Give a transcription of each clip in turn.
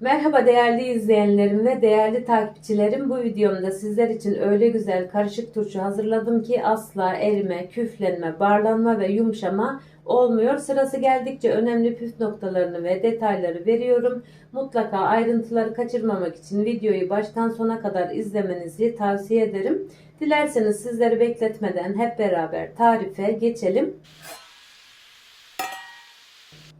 Merhaba değerli izleyenlerim ve değerli takipçilerim. Bu videomda sizler için öyle güzel karışık turşu hazırladım ki asla erime, küflenme, barlanma ve yumuşama olmuyor. Sırası geldikçe önemli püf noktalarını ve detayları veriyorum. Mutlaka ayrıntıları kaçırmamak için videoyu baştan sona kadar izlemenizi tavsiye ederim. Dilerseniz sizleri bekletmeden hep beraber tarife geçelim.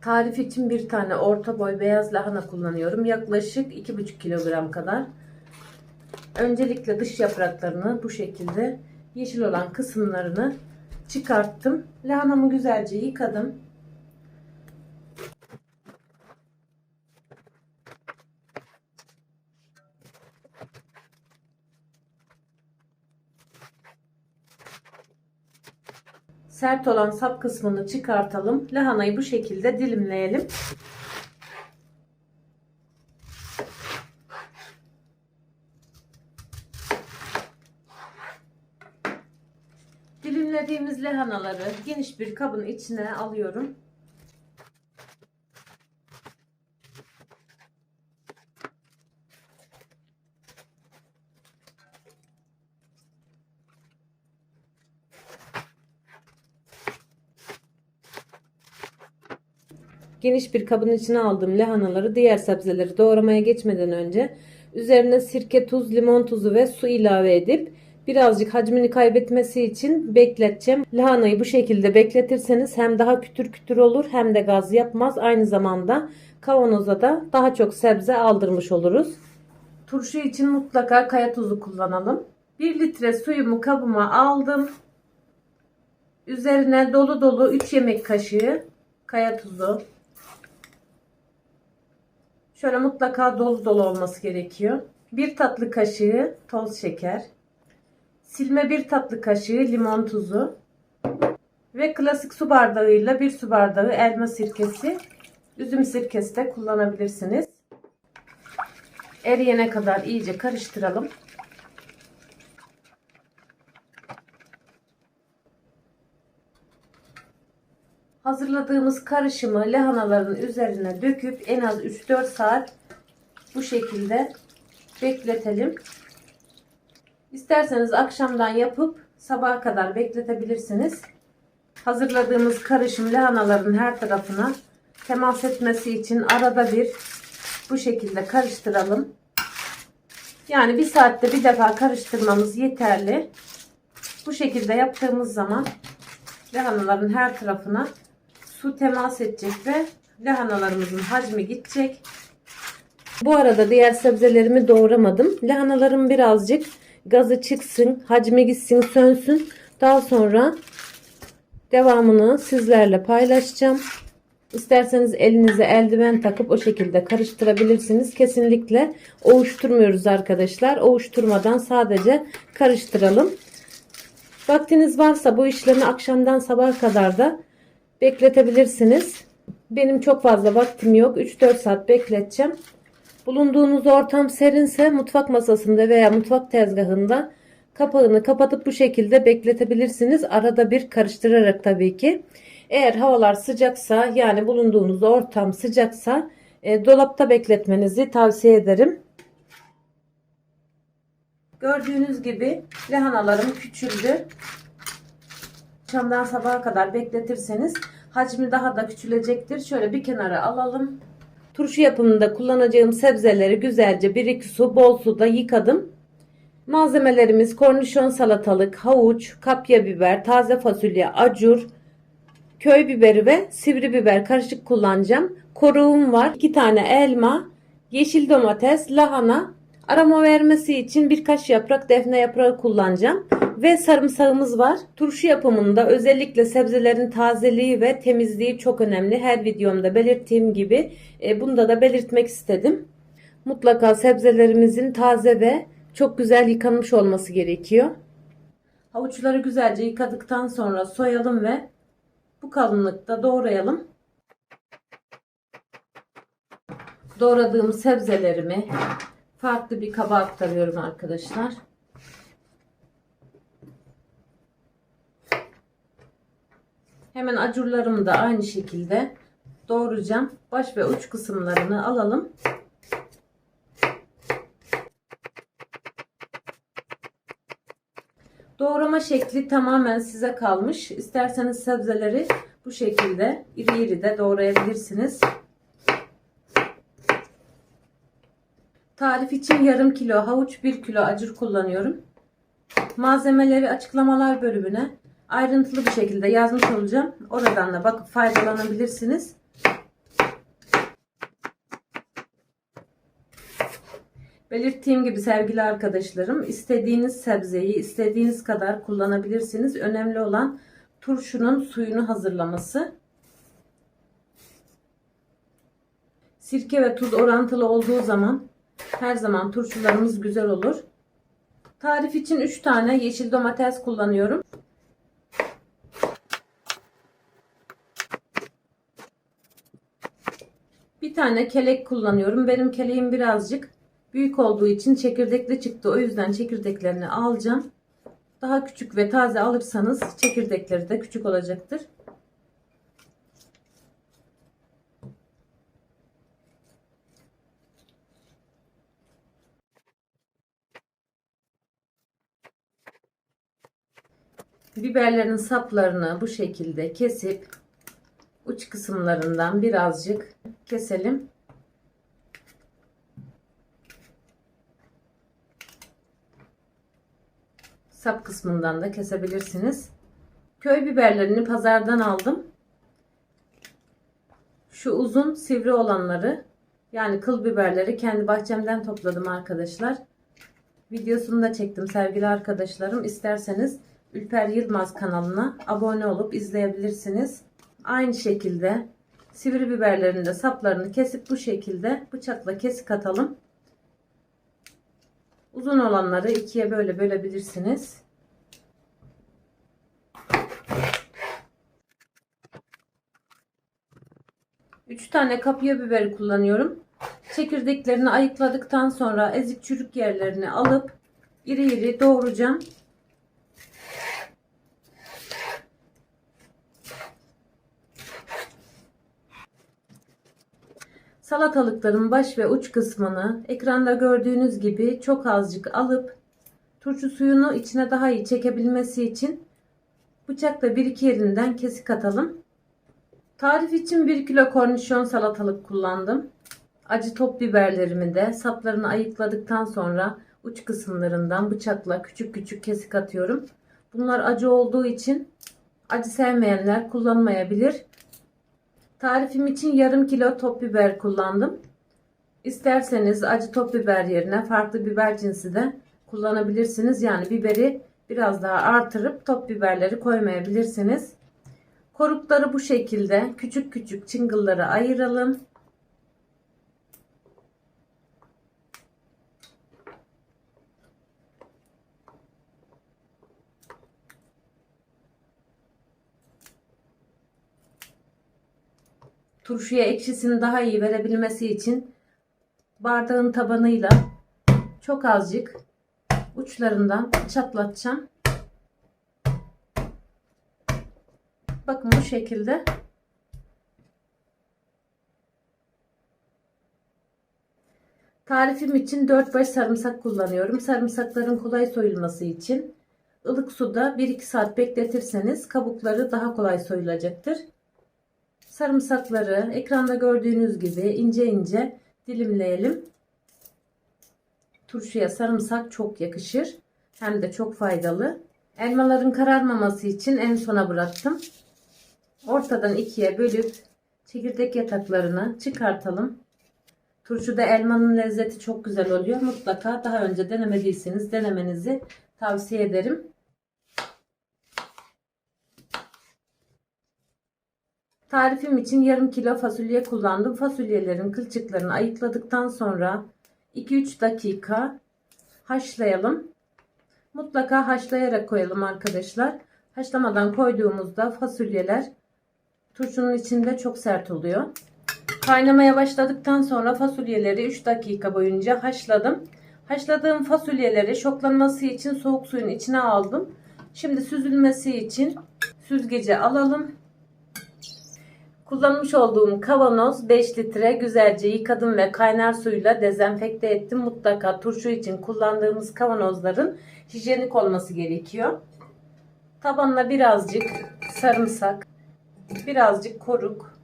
Tarif için bir tane orta boy beyaz lahana kullanıyorum. Yaklaşık 2,5 kilogram kadar. Öncelikle dış yapraklarını bu şekilde yeşil olan kısımlarını çıkarttım. Lahanamı güzelce yıkadım. Sert olan sap kısmını çıkartalım. Lahanayı bu şekilde dilimleyelim. Dilimlediğimiz lahanaları geniş bir kabın içine alıyorum. Geniş bir kabın içine aldığım lahanaları diğer sebzeleri doğramaya geçmeden önce üzerine sirke, tuz, limon tuzu ve su ilave edip birazcık hacmini kaybetmesi için bekleteceğim. Lahanayı bu şekilde bekletirseniz hem daha kütür kütür olur hem de gaz yapmaz. Aynı zamanda kavanoza da daha çok sebze aldırmış oluruz. Turşu için mutlaka kaya tuzu kullanalım. 1 litre suyumu kabıma aldım. Üzerine dolu dolu 3 yemek kaşığı kaya tuzu. Şöyle mutlaka dolu dolu olması gerekiyor. 1 tatlı kaşığı toz şeker. Silme 1 tatlı kaşığı limon tuzu. Ve klasik su bardağıyla 1 su bardağı elma sirkesi. Üzüm sirkesi de kullanabilirsiniz. Eriyene kadar iyice karıştıralım. Hazırladığımız karışımı lahanaların üzerine döküp en az 3-4 saat bu şekilde bekletelim. İsterseniz akşamdan yapıp sabaha kadar bekletebilirsiniz. Hazırladığımız karışım lahanaların her tarafına temas etmesi için arada bir bu şekilde karıştıralım. Yani bir saatte bir defa karıştırmamız yeterli. Bu şekilde yaptığımız zaman lahanaların her tarafına su temas edecek ve lahanalarımızın hacmi gidecek. Bu arada diğer sebzelerimi doğramadım. Lahanalarım birazcık gazı çıksın, hacmi gitsin, sönsün. Daha sonra devamını sizlerle paylaşacağım. İsterseniz elinize eldiven takıp o şekilde karıştırabilirsiniz. Kesinlikle ovuşturmuyoruz arkadaşlar. Ovuşturmadan sadece karıştıralım. Vaktiniz varsa bu işlemi akşamdan sabaha kadar da bekletebilirsiniz. Benim çok fazla vaktim yok. 3-4 saat bekleteceğim. Bulunduğunuz ortam serinse mutfak masasında veya mutfak tezgahında kapağını kapatıp bu şekilde bekletebilirsiniz. Arada bir karıştırarak tabii ki. Eğer havalar sıcaksa yani bulunduğunuz ortam sıcaksa e, dolapta bekletmenizi tavsiye ederim. Gördüğünüz gibi lahanalarım küçüldü. Akşamdan sabaha kadar bekletirseniz hacmi daha da küçülecektir. Şöyle bir kenara alalım. Turşu yapımında kullanacağım sebzeleri güzelce 1-2 su bol suda yıkadım. Malzemelerimiz kornişon salatalık, havuç, kapya biber, taze fasulye, acur, köy biberi ve sivri biber karışık kullanacağım. Koruğum var. 2 tane elma, yeşil domates, lahana. Aroma vermesi için birkaç yaprak defne yaprağı kullanacağım. Ve sarımsağımız var. Turşu yapımında özellikle sebzelerin tazeliği ve temizliği çok önemli. Her videomda belirttiğim gibi e, bunda da belirtmek istedim. Mutlaka sebzelerimizin taze ve çok güzel yıkanmış olması gerekiyor. Havuçları güzelce yıkadıktan sonra soyalım ve bu kalınlıkta doğrayalım. Doğradığım sebzelerimi farklı bir kaba aktarıyorum arkadaşlar. Hemen acurlarımı da aynı şekilde doğrayacağım. Baş ve uç kısımlarını alalım. Doğrama şekli tamamen size kalmış. İsterseniz sebzeleri bu şekilde iri iri de doğrayabilirsiniz. Tarif için yarım kilo havuç, 1 kilo acır kullanıyorum. Malzemeleri açıklamalar bölümüne ayrıntılı bir şekilde yazmış olacağım. Oradan da bakıp faydalanabilirsiniz. Belirttiğim gibi sevgili arkadaşlarım istediğiniz sebzeyi istediğiniz kadar kullanabilirsiniz. Önemli olan turşunun suyunu hazırlaması. Sirke ve tuz orantılı olduğu zaman her zaman turşularımız güzel olur. Tarif için 3 tane yeşil domates kullanıyorum. Bir tane kelek kullanıyorum. Benim keleğim birazcık büyük olduğu için çekirdekli çıktı. O yüzden çekirdeklerini alacağım. Daha küçük ve taze alırsanız çekirdekleri de küçük olacaktır. Biberlerin saplarını bu şekilde kesip uç kısımlarından birazcık keselim. Sap kısmından da kesebilirsiniz. Köy biberlerini pazardan aldım. Şu uzun sivri olanları yani kıl biberleri kendi bahçemden topladım arkadaşlar. Videosunu da çektim sevgili arkadaşlarım. İsterseniz Ülper Yılmaz kanalına abone olup izleyebilirsiniz. Aynı şekilde sivri biberlerin de saplarını kesip bu şekilde bıçakla kesik atalım. Uzun olanları ikiye böyle bölebilirsiniz. Üç tane kapya biberi kullanıyorum. Çekirdeklerini ayıkladıktan sonra ezik çürük yerlerini alıp iri iri doğrayacağım. Salatalıkların baş ve uç kısmını ekranda gördüğünüz gibi çok azıcık alıp turşu suyunu içine daha iyi çekebilmesi için bıçakla bir iki yerinden kesik atalım. Tarif için 1 kilo kornişon salatalık kullandım. Acı top biberlerimi de saplarını ayıkladıktan sonra uç kısımlarından bıçakla küçük küçük kesik atıyorum. Bunlar acı olduğu için acı sevmeyenler kullanmayabilir. Tarifim için yarım kilo top biber kullandım. İsterseniz acı top biber yerine farklı biber cinsi de kullanabilirsiniz. Yani biberi biraz daha artırıp top biberleri koymayabilirsiniz. Korukları bu şekilde küçük küçük çıngıllara ayıralım. Turşuya ekşisini daha iyi verebilmesi için bardağın tabanıyla çok azıcık uçlarından çatlatacağım. Bakın bu şekilde. Tarifim için 4 baş sarımsak kullanıyorum. Sarımsakların kolay soyulması için ılık suda 1-2 saat bekletirseniz kabukları daha kolay soyulacaktır. Sarımsakları ekranda gördüğünüz gibi ince ince dilimleyelim. Turşuya sarımsak çok yakışır. Hem de çok faydalı. Elmaların kararmaması için en sona bıraktım. Ortadan ikiye bölüp çekirdek yataklarını çıkartalım. Turşuda elmanın lezzeti çok güzel oluyor. Mutlaka daha önce denemediyseniz denemenizi tavsiye ederim. Tarifim için yarım kilo fasulye kullandım. Fasulyelerin kılçıklarını ayıkladıktan sonra 2-3 dakika haşlayalım. Mutlaka haşlayarak koyalım arkadaşlar. Haşlamadan koyduğumuzda fasulyeler turşunun içinde çok sert oluyor. Kaynamaya başladıktan sonra fasulyeleri 3 dakika boyunca haşladım. Haşladığım fasulyeleri şoklanması için soğuk suyun içine aldım. Şimdi süzülmesi için süzgece alalım. Kullanmış olduğum kavanoz 5 litre güzelce yıkadım ve kaynar suyla dezenfekte ettim. Mutlaka turşu için kullandığımız kavanozların hijyenik olması gerekiyor. Tabanına birazcık sarımsak, birazcık koruk,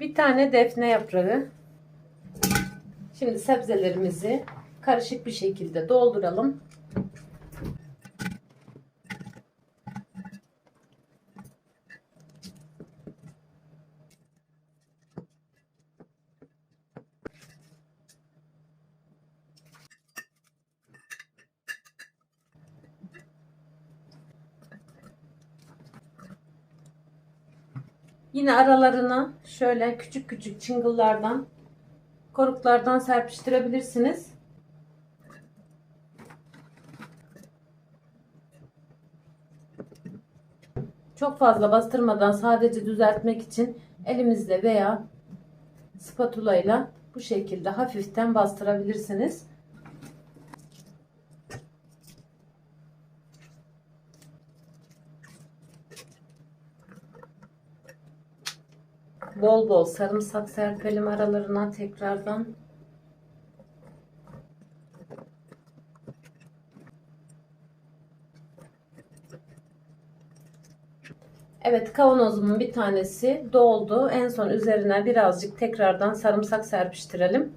bir tane defne yaprağı. Şimdi sebzelerimizi karışık bir şekilde dolduralım. Yine aralarına şöyle küçük küçük çıngıllardan, koruklardan serpiştirebilirsiniz. Çok fazla bastırmadan sadece düzeltmek için elimizle veya spatula ile bu şekilde hafiften bastırabilirsiniz. Bol bol sarımsak serpelim aralarına tekrardan. Evet kavanozumun bir tanesi doldu. En son üzerine birazcık tekrardan sarımsak serpiştirelim.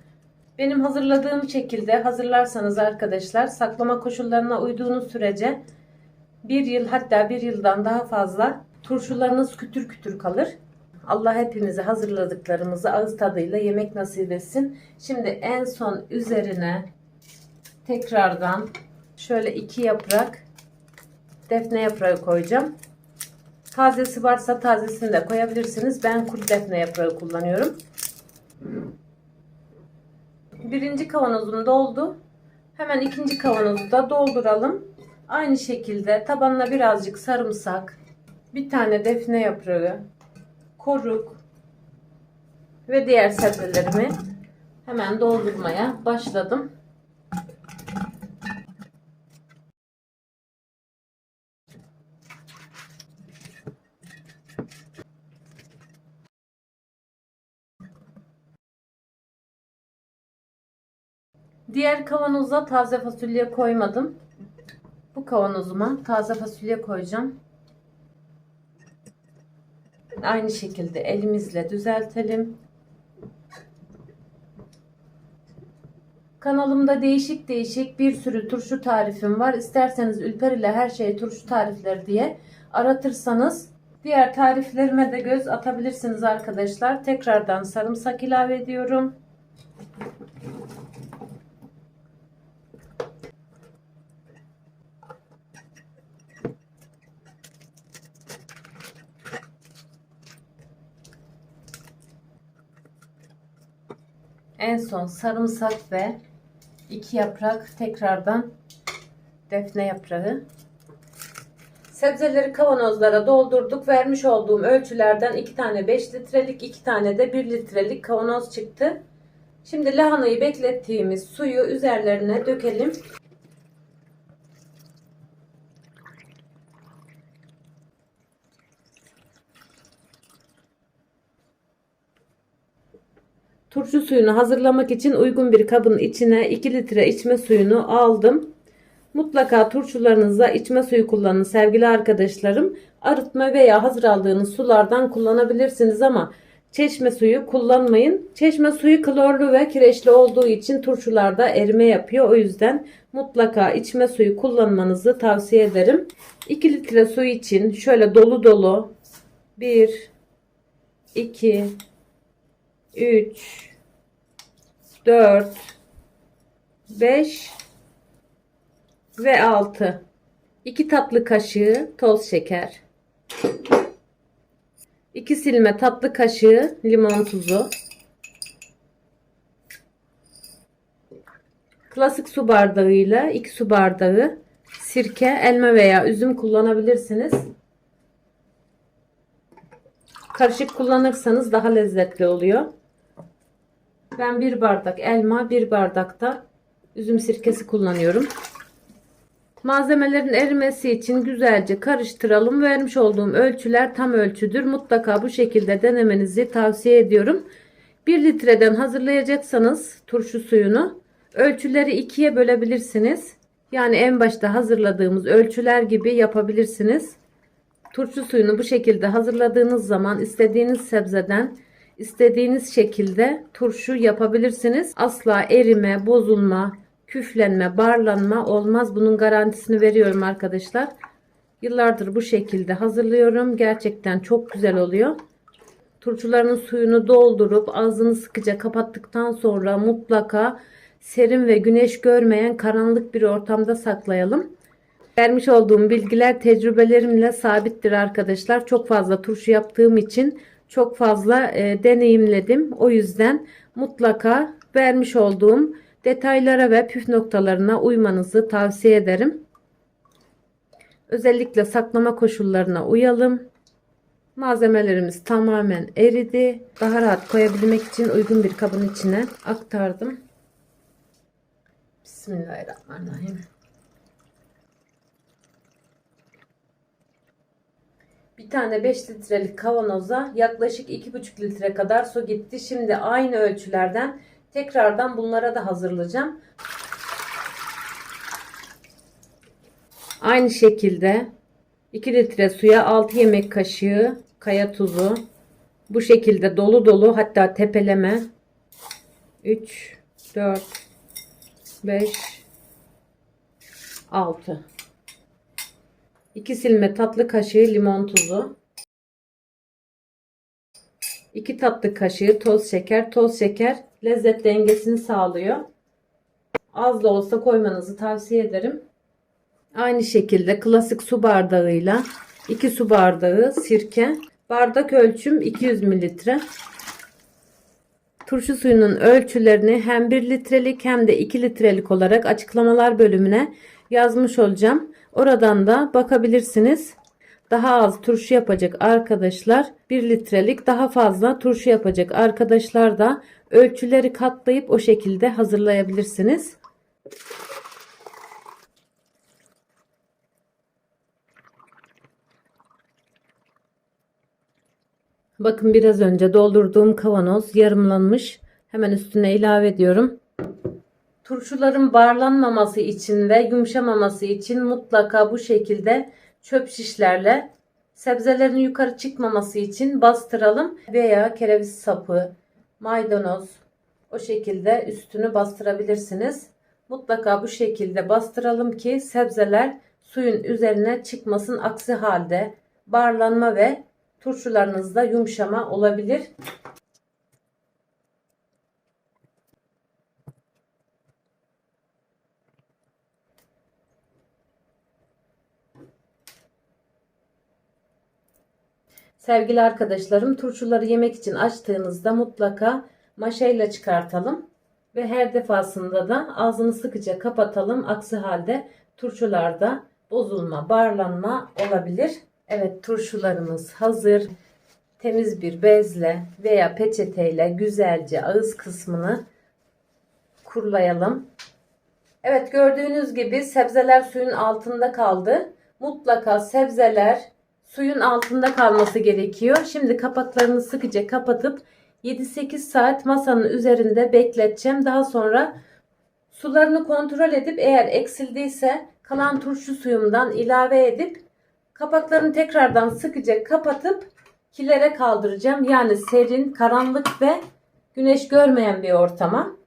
Benim hazırladığım şekilde hazırlarsanız arkadaşlar saklama koşullarına uyduğunuz sürece bir yıl hatta bir yıldan daha fazla turşularınız kütür kütür kalır. Allah hepimize hazırladıklarımızı ağız tadıyla yemek nasip etsin. Şimdi en son üzerine tekrardan şöyle iki yaprak defne yaprağı koyacağım. Tazesi varsa tazesini de koyabilirsiniz. Ben kuru defne yaprağı kullanıyorum. Birinci kavanozum doldu. Hemen ikinci kavanozu da dolduralım. Aynı şekilde tabanına birazcık sarımsak, bir tane defne yaprağı, koruk ve diğer sebzelerimi hemen doldurmaya başladım. Diğer kavanoza taze fasulye koymadım. Bu kavanozuma taze fasulye koyacağım. Aynı şekilde elimizle düzeltelim. Kanalımda değişik değişik bir sürü turşu tarifim var. İsterseniz Ülper ile her şey turşu tarifleri diye aratırsanız diğer tariflerime de göz atabilirsiniz arkadaşlar. Tekrardan sarımsak ilave ediyorum. En son sarımsak ve iki yaprak tekrardan defne yaprağı. Sebzeleri kavanozlara doldurduk. Vermiş olduğum ölçülerden 2 tane 5 litrelik, 2 tane de 1 litrelik kavanoz çıktı. Şimdi lahanayı beklettiğimiz suyu üzerlerine dökelim. Turşu suyunu hazırlamak için uygun bir kabın içine 2 litre içme suyunu aldım. Mutlaka turşularınızda içme suyu kullanın sevgili arkadaşlarım. Arıtma veya hazır aldığınız sulardan kullanabilirsiniz ama çeşme suyu kullanmayın. Çeşme suyu klorlu ve kireçli olduğu için turşularda erime yapıyor. O yüzden mutlaka içme suyu kullanmanızı tavsiye ederim. 2 litre su için şöyle dolu dolu 1 2 3 4 5 ve 6 2 tatlı kaşığı toz şeker 2 silme tatlı kaşığı limon tuzu klasik su bardağıyla 2 su bardağı sirke, elma veya üzüm kullanabilirsiniz. Karışık kullanırsanız daha lezzetli oluyor. Ben bir bardak elma, bir bardak da üzüm sirkesi kullanıyorum. Malzemelerin erimesi için güzelce karıştıralım. Vermiş olduğum ölçüler tam ölçüdür. Mutlaka bu şekilde denemenizi tavsiye ediyorum. 1 litreden hazırlayacaksanız turşu suyunu ölçüleri ikiye bölebilirsiniz. Yani en başta hazırladığımız ölçüler gibi yapabilirsiniz. Turşu suyunu bu şekilde hazırladığınız zaman istediğiniz sebzeden istediğiniz şekilde turşu yapabilirsiniz. Asla erime, bozulma, küflenme, barlanma olmaz. Bunun garantisini veriyorum arkadaşlar. Yıllardır bu şekilde hazırlıyorum. Gerçekten çok güzel oluyor. Turşuların suyunu doldurup ağzını sıkıca kapattıktan sonra mutlaka serin ve güneş görmeyen karanlık bir ortamda saklayalım. Vermiş olduğum bilgiler tecrübelerimle sabittir arkadaşlar. Çok fazla turşu yaptığım için çok fazla e, deneyimledim. O yüzden mutlaka vermiş olduğum detaylara ve püf noktalarına uymanızı tavsiye ederim. Özellikle saklama koşullarına uyalım. Malzemelerimiz tamamen eridi. Daha rahat koyabilmek için uygun bir kabın içine aktardım. Bismillahirrahmanirrahim. Bir tane 5 litrelik kavanoza yaklaşık 2,5 litre kadar su gitti. Şimdi aynı ölçülerden tekrardan bunlara da hazırlayacağım. Aynı şekilde 2 litre suya 6 yemek kaşığı kaya tuzu. Bu şekilde dolu dolu hatta tepeleme. 3, 4, 5, 6. 2 silme tatlı kaşığı limon tuzu. 2 tatlı kaşığı toz şeker. Toz şeker lezzet dengesini sağlıyor. Az da olsa koymanızı tavsiye ederim. Aynı şekilde klasik su bardağıyla 2 su bardağı sirke. Bardak ölçüm 200 mililitre. Turşu suyunun ölçülerini hem 1 litrelik hem de 2 litrelik olarak açıklamalar bölümüne yazmış olacağım. Oradan da bakabilirsiniz. Daha az turşu yapacak arkadaşlar 1 litrelik daha fazla turşu yapacak arkadaşlar da ölçüleri katlayıp o şekilde hazırlayabilirsiniz. Bakın biraz önce doldurduğum kavanoz yarımlanmış. Hemen üstüne ilave ediyorum. Turşuların barlanmaması için ve yumuşamaması için mutlaka bu şekilde çöp şişlerle sebzelerin yukarı çıkmaması için bastıralım veya kereviz sapı, maydanoz o şekilde üstünü bastırabilirsiniz. Mutlaka bu şekilde bastıralım ki sebzeler suyun üzerine çıkmasın. Aksi halde barlanma ve turşularınızda yumuşama olabilir. Sevgili arkadaşlarım turşuları yemek için açtığınızda mutlaka maşayla çıkartalım. Ve her defasında da ağzını sıkıca kapatalım. Aksi halde turşularda bozulma, barlanma olabilir. Evet turşularımız hazır. Temiz bir bezle veya peçeteyle güzelce ağız kısmını kurulayalım. Evet gördüğünüz gibi sebzeler suyun altında kaldı. Mutlaka sebzeler suyun altında kalması gerekiyor. Şimdi kapaklarını sıkıca kapatıp 7-8 saat masanın üzerinde bekleteceğim. Daha sonra sularını kontrol edip eğer eksildiyse kalan turşu suyumdan ilave edip kapaklarını tekrardan sıkıca kapatıp kilere kaldıracağım. Yani serin, karanlık ve güneş görmeyen bir ortama.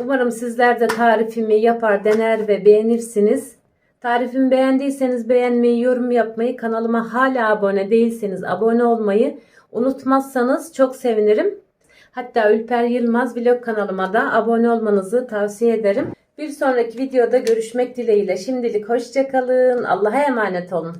Umarım sizler de tarifimi yapar, dener ve beğenirsiniz. Tarifimi beğendiyseniz beğenmeyi, yorum yapmayı, kanalıma hala abone değilseniz abone olmayı unutmazsanız çok sevinirim. Hatta Ülper Yılmaz vlog kanalıma da abone olmanızı tavsiye ederim. Bir sonraki videoda görüşmek dileğiyle. Şimdilik hoşçakalın. Allah'a emanet olun.